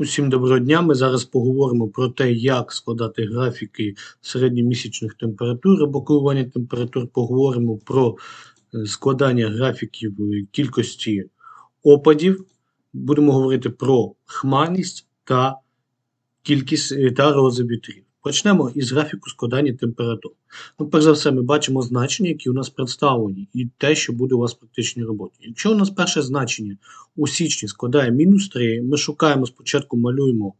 Усім доброго дня. Ми зараз поговоримо про те, як складати графіки середньомісячних температур або коливання температур. Поговоримо про е, складання графіків е, кількості опадів. Будемо говорити про хмарність та кількість е, та рози. Почнемо із графіку складання температур. Ну, перш за все, ми бачимо значення, які у нас представлені, і те, що буде у вас в практичній роботі. Якщо у нас перше значення у січні складає мінус 3, ми шукаємо спочатку, малюємо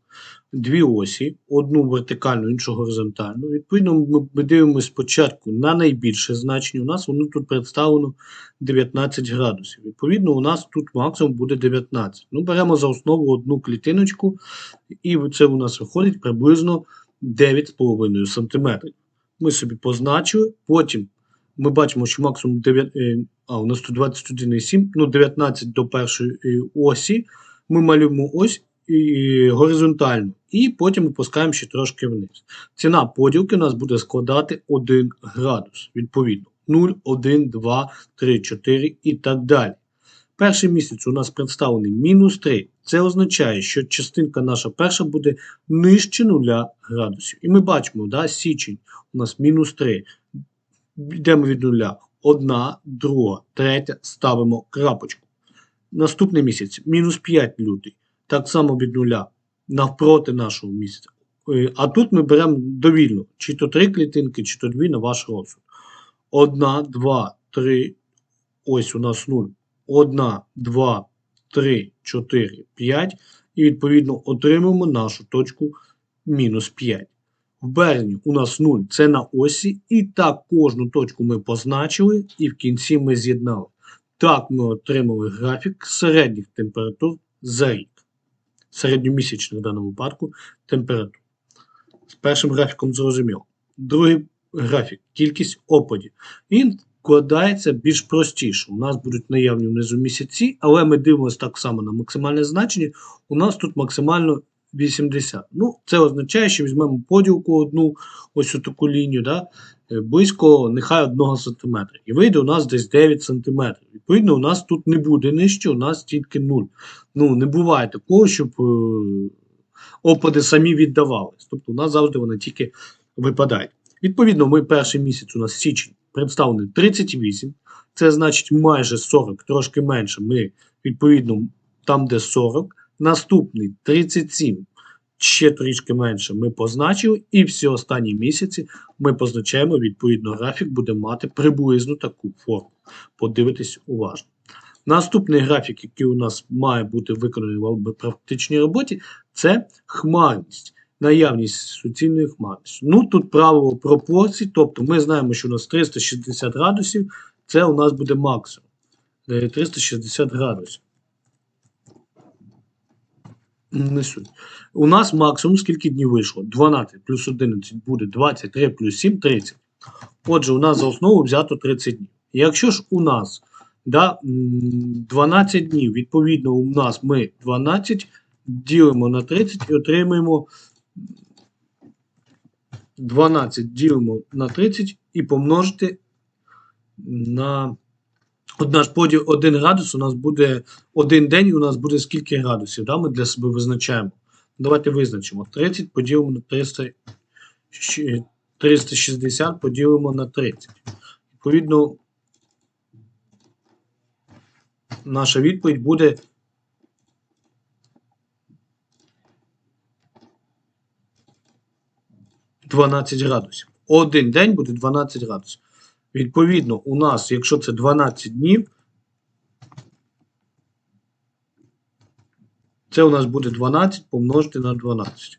дві осі, одну вертикальну, іншу горизонтальну. Відповідно, ми, дивимося спочатку на найбільше значення. У нас воно тут представлено 19 градусів. Відповідно, у нас тут максимум буде 19. Ну, беремо за основу одну клітиночку, і це у нас виходить приблизно 9,5 см. Ми собі позначили, потім ми бачимо, що максимум 9, е, а, у нас тут 21,7, ну 19 до першої е, осі. Ми малюємо ось горизонтально, і потім опускаємо ще трошки вниз. Ціна поділки у нас буде складати 1 градус, відповідно. 0, 1, 2, 3, 4 і так далі. Перший місяць у нас представлений мінус 3. Це означає, що частинка наша перша буде нижче 0 градусів. І ми бачимо, да, січень у нас мінус 3. Йдемо від нуля. Одна, друга, третя, ставимо крапочку. Наступний місяць мінус 5 лютий. Так само від нуля навпроти нашого місяця. Е, А тут ми беремо довільно, чи то 3 клітинки, чи то 2 на ваш розсуд. Одна, два, три. Ось у нас 0. 1, 2, 3, 4, 5. І відповідно отримуємо нашу точку мінус 5. В березні у нас 0 це на осі. І так кожну точку ми позначили і в кінці ми з'єднали. Так ми отримали графік середніх температур за рік. Середньомісячних в даному випадку температур. З першим графіком зрозуміло. Другий графік кількість опадів. Він складається більш простіше. У нас будуть наявні внизу місяці, але ми дивимося так само на максимальне значення. У нас тут максимально 80. Ну, Це означає, що візьмемо поділку одну, ось таку лінію, да, е, близько нехай 1 см. І вийде у нас десь 9 см. Відповідно, у нас тут не буде нижче, у нас тільки 0. Ну, не буває такого, щоб е, опади самі віддавались. Тобто у нас завжди вони тільки випадають. Відповідно, ми перший місяць у нас січень представлений 38. Це значить майже 40, трошки менше. Ми, відповідно, там, де 40. Наступний 37, ще трішки менше ми позначили. І всі останні місяці ми позначаємо, відповідно, графік буде мати приблизно таку форму. Подивитись уважно. Наступний графік, який у нас має бути виконаний в практичній роботі, це хмарність наявність суцільної хмарності. Ну, тут правило пропорцій, тобто ми знаємо, що у нас 360 градусів, це у нас буде максимум. 360 градусів. Не суть. У нас максимум скільки днів вийшло? 12 плюс 11 буде 23 плюс 7 30. Отже, у нас за основу взято 30 днів. Якщо ж у нас да, 12 днів, відповідно, у нас ми 12 ділимо на 30 і отримуємо 12 ділимо на 30 і помножити на наш поділ 1 градус у нас буде один день, у нас буде скільки градусів. Да? Ми для себе визначаємо. Давайте визначимо. 30 поділимо на 300, 360 поділимо на 30. Відповідно, наша відповідь буде 12 градусів. Один день буде 12 градусів. Відповідно, у нас, якщо це 12 днів, це у нас буде 12 помножити на 12.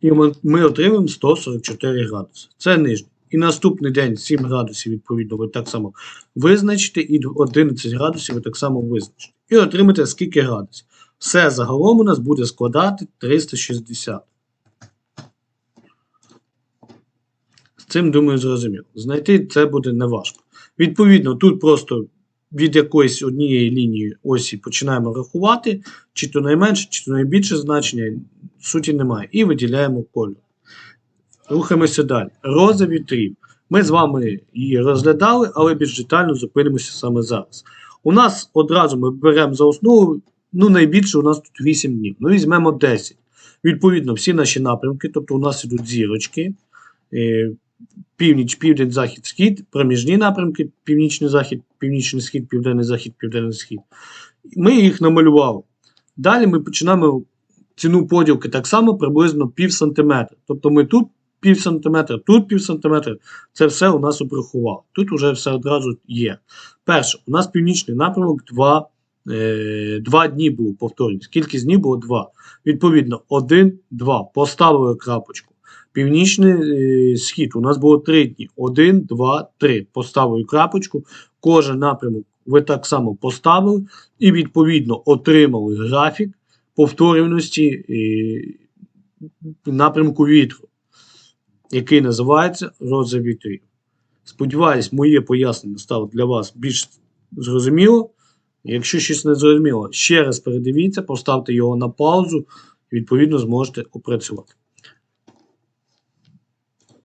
І ми, отримаємо 144 градуси. Це нижній. І наступний день 7 градусів, відповідно, ви так само визначите, і 11 градусів ви так само визначите. І отримаєте скільки градусів. Все загалом у нас буде складати 360. З цим, думаю, зрозуміло. Знайти це буде неважко. Відповідно, тут просто від якоїсь однієї лінії осі починаємо рахувати, чи то найменше, чи то найбільше значення, суті немає. І виділяємо кольор. Рухаємося далі. Роза вітрів. Ми з вами її розглядали, але більш детально зупинимося саме зараз. У нас одразу ми беремо за основу Ну, найбільше у нас тут 8 днів. Ну, візьмемо 10. Відповідно, всі наші напрямки, тобто у нас ідуть зірочки, е, північ, південь, захід, схід, проміжні напрямки, північний захід, північний схід, південний захід, південний схід. Ми їх намалювали. Далі ми починаємо ціну поділки так само приблизно пів сантиметра. Тобто ми тут пів сантиметра, тут пів сантиметра. Це все у нас обрахувало. Тут вже все одразу є. Перше, у нас північний напрямок 2, е, 2 дні було повторюсь. Кількість днів було 2. Відповідно, 1, 2. Поставили крапочку. Північний е, схід у нас було 3 дні. 1, 2, 3. Поставили крапочку. Кожен напрямок ви так само поставили і відповідно отримали графік повторюваності е, напрямку вітру, який називається роза вітрів. Сподіваюсь, моє пояснення стало для вас більш зрозуміло. Якщо щось не зрозуміло, ще раз передивіться, поставте його на паузу і відповідно зможете опрацювати.